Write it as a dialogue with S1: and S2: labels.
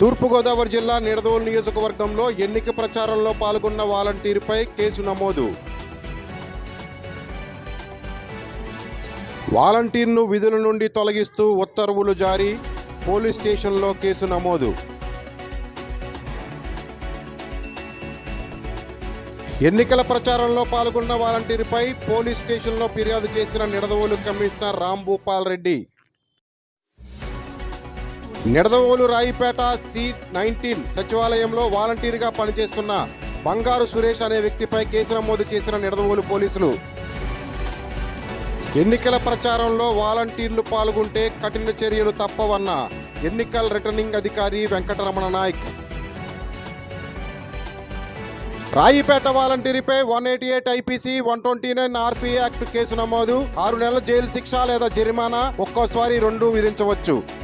S1: తూర్పుగోదావరి జిల్లా నిడదవోలు నియోజకవర్గంలో ఎన్నిక ప్రచారంలో పాల్గొన్న వాలంటీర్పై కేసు నమోదు. వాలంటీర్ను విధుల నుండి తొలగిస్తూ ఉత్తర్వులు జారీ పోలీస్ స్టేషన్లో కేసు నమోదు. ఎన్నికల ప్రచారంలో పాల్గొన్న వాలంటీర్పై పోలీస్ స్టేషన్లో ఫిర్యాదు చేసిన Nidadavolu commissioner Rambhupal Reddy Nidadavolu Raipeta seat nineteen సచివాలయంలో వాలంటీర్గా పనిచేస్తున్న బంగారు సురేష్ అనే వ్యక్తిపై కేసు నమోదు చేసిన నిడదవోలు పోలీసులు. ఎన్నికల ప్రచారంలో వాలంటీర్లు పాల్గొంటే కఠిన చర్యలు తప్పవన్న ఎన్నికల రిటర్నింగ్ అధికారి Venkataramana Nayak. Raipeta వాలంటీర్పై one eighty eight IPC one twenty nine RP act case నమోదు ఆరు నెలల జైలు శిక్ష లేదా జరిమానా ఒక్కోసారి రెండు విధించవచ్చు.